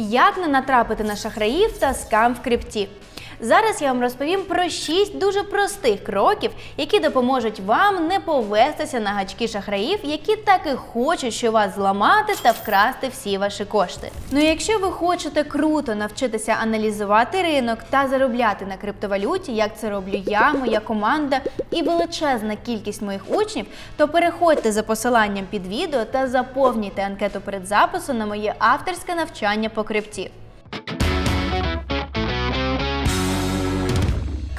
Як не натрапити на шахраїв та скам в крипті. Зараз я вам розповім про 6 дуже простих кроків, які допоможуть вам не повестися на гачки шахраїв, які так і хочуть, що вас зламати та вкрасти всі ваші кошти. Ну якщо ви хочете круто навчитися аналізувати ринок та заробляти на криптовалюті, як це роблю я, моя команда і величезна кількість моїх учнів, то переходьте за посиланням під відео та заповнюйте анкету перед записом на моє авторське навчання по крипті.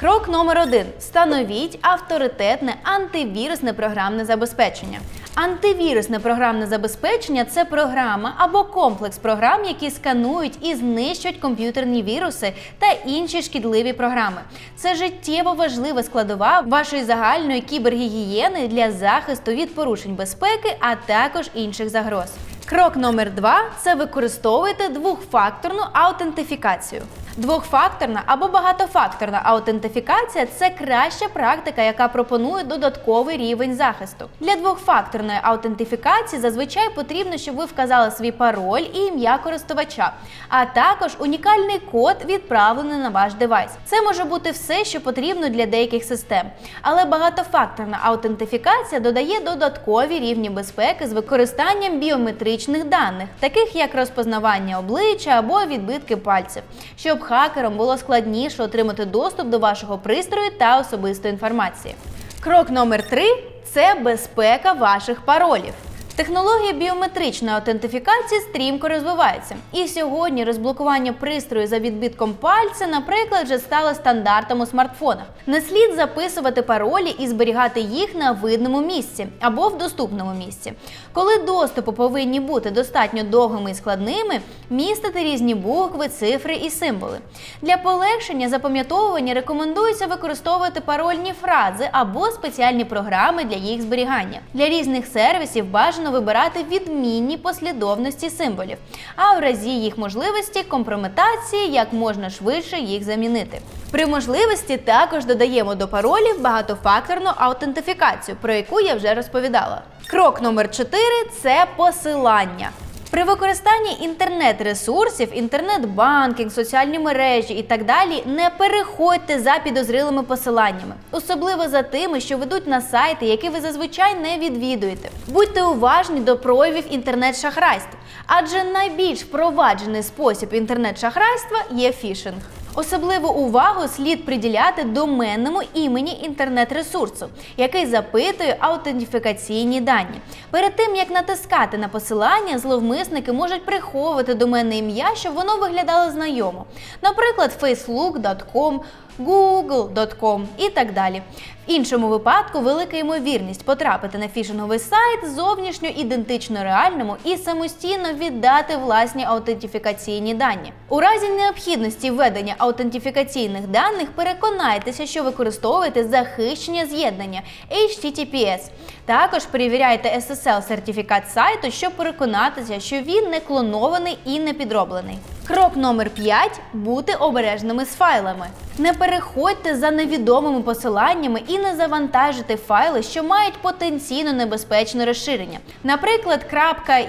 Крок номер один: встановіть авторитетне антивірусне програмне забезпечення. Антивірусне програмне забезпечення це програма або комплекс програм, які сканують і знищують комп'ютерні віруси та інші шкідливі програми. Це життєво важлива складова вашої загальної кібергігієни для захисту від порушень безпеки, а також інших загроз. Крок номер два це використовуйте двохфакторну аутентифікацію. Двохфакторна або багатофакторна аутентифікація це краща практика, яка пропонує додатковий рівень захисту. Для двохфакторної аутентифікації зазвичай потрібно, щоб ви вказали свій пароль і ім'я користувача, а також унікальний код, відправлений на ваш девайс. Це може бути все, що потрібно для деяких систем. Але багатофакторна аутентифікація додає додаткові рівні безпеки з використанням біометричних даних, таких як розпознавання обличчя або відбитки пальців, щоб хакерам було складніше отримати доступ до вашого пристрою та особистої інформації. Крок номер три це безпека ваших паролів. Технологія біометричної аутентифікації стрімко розвивається. І сьогодні розблокування пристрою за відбитком пальця, наприклад, вже стало стандартом у смартфонах. Не слід записувати паролі і зберігати їх на видному місці або в доступному місці. Коли доступи повинні бути достатньо довгими і складними, містити різні букви, цифри і символи. Для полегшення запам'ятовування рекомендується використовувати парольні фрази або спеціальні програми для їх зберігання. Для різних сервісів бажано вибирати відмінні послідовності символів, а в разі їх можливості компрометації як можна швидше їх замінити. При можливості також додаємо до паролів багатофакторну аутентифікацію, про яку я вже розповідала. Крок номер 4 – це посилання. При використанні інтернет-ресурсів, інтернет-банкінг, соціальні мережі і так далі не переходьте за підозрілими посиланнями, особливо за тими, що ведуть на сайти, які ви зазвичай не відвідуєте. Будьте уважні до проявів інтернет-шахрайств, адже найбільш впроваджений спосіб інтернет-шахрайства є фішинг. Особливу увагу слід приділяти доменному імені інтернет-ресурсу, який запитує аутентифікаційні дані. Перед тим як натискати на посилання, зловмисники можуть приховувати доменне ім'я, щоб воно виглядало знайомо. Наприклад, facebook.com, google.com і так далі. В іншому випадку велика ймовірність потрапити на фішинговий сайт зовнішньо ідентично реальному і самостійно віддати власні аутентифікаційні дані. У разі необхідності введення аутентифікаційних даних переконайтеся, що використовуєте захищення з'єднання HTTPS. Також перевіряйте SSL сертифікат сайту, щоб переконатися, що він не клонований і не підроблений. Крок номер 5 бути обережними з файлами. Не переходьте за невідомими посиланнями і не завантажуйте файли, що мають потенційно небезпечне розширення. Наприклад, .exe,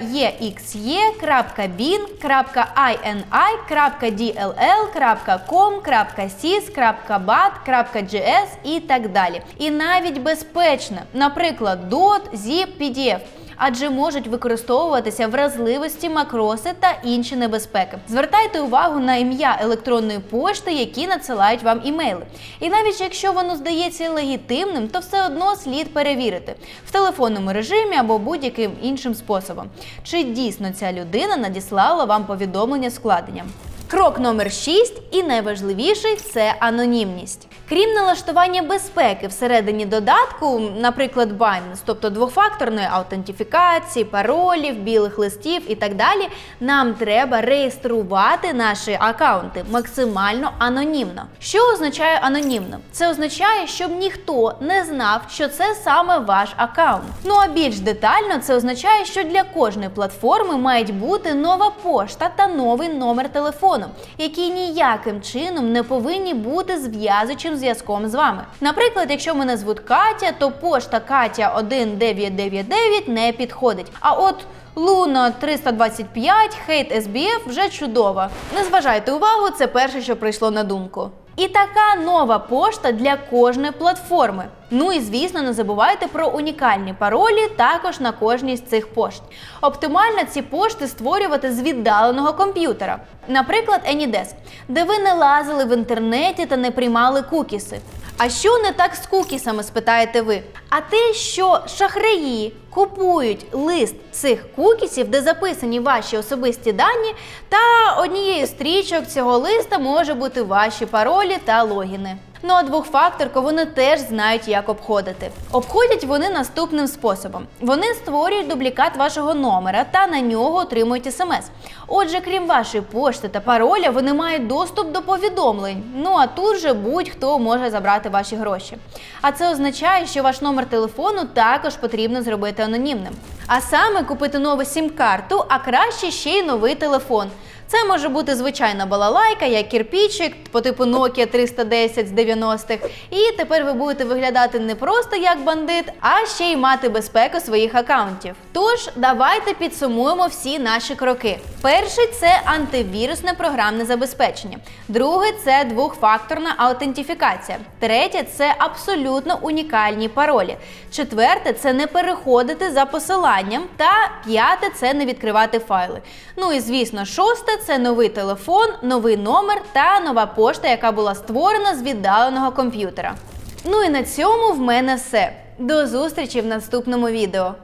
.bin, .ini, .dll, .com, .sys, .bat, .gs і так далі. І навіть безпечне, наприклад, .dot, zip, PDF адже можуть використовуватися вразливості, макроси та інші небезпеки. Звертайте увагу на ім'я електронної пошти, які надсилають вам імейли. І навіть якщо воно здається легітимним, то все одно слід перевірити в телефонному режимі або будь-яким іншим способом, чи дійсно ця людина надіслала вам повідомлення з вкладенням. Крок номер 6 і найважливіший це анонімність. Крім налаштування безпеки всередині додатку, наприклад, Binance, тобто двофакторної аутентифікації, паролів, білих листів і так далі, нам треба реєструвати наші акаунти максимально анонімно. Що означає анонімно? Це означає, щоб ніхто не знав, що це саме ваш акаунт. Ну а більш детально це означає, що для кожної платформи мають бути нова пошта та новий номер телефону. які ніяким чином не повинні бути зв'язуючим зв'язком з вами. Наприклад, якщо мене звуть Катя, то пошта Катя 1999 не підходить. А от Луна 325, хейт SBF вже чудова. Не зважайте увагу, це перше, що прийшло на думку. І така нова пошта для кожної платформи. Ну і звісно, не забувайте про унікальні паролі також на кожній з цих пошт. Оптимально ці пошти створювати з віддаленого комп'ютера, наприклад, AnyDesk, де ви не лазили в інтернеті та не приймали кукіси. А що не так з кукісами, спитаєте ви? А те, що шахраї купують лист цих кукісів, де записані ваші особисті дані, та однією стрічок цього листа може бути ваші паролі та логіни. Ну а двохфакторку вони теж знають, як обходити. Обходять вони наступним способом: вони створюють дублікат вашого номера та на нього отримують смс. Отже, крім вашої пошти та пароля, вони мають доступ до повідомлень. Ну а тут же будь-хто може забрати ваші гроші. А це означає, що ваш номер телефону також потрібно зробити анонімним. А саме купити нову сім-карту, а краще ще й новий телефон. Це може бути звичайна балалайка, як кірпічик по типу Nokia 310 з 90-х. І тепер ви будете виглядати не просто як бандит, а ще й мати безпеку своїх акаунтів. Тож давайте підсумуємо всі наші кроки. Перший це антивірусне програмне забезпечення. Другий це двохфакторна аутентифікація. Третє це абсолютно унікальні паролі. Четверте це не переходити за посиланням. Та п'яте це не відкривати файли. Ну і звісно, шосте це новий телефон, новий номер та нова пошта, яка була створена з віддаленого комп'ютера. Ну і на цьому в мене все. До зустрічі в наступному відео.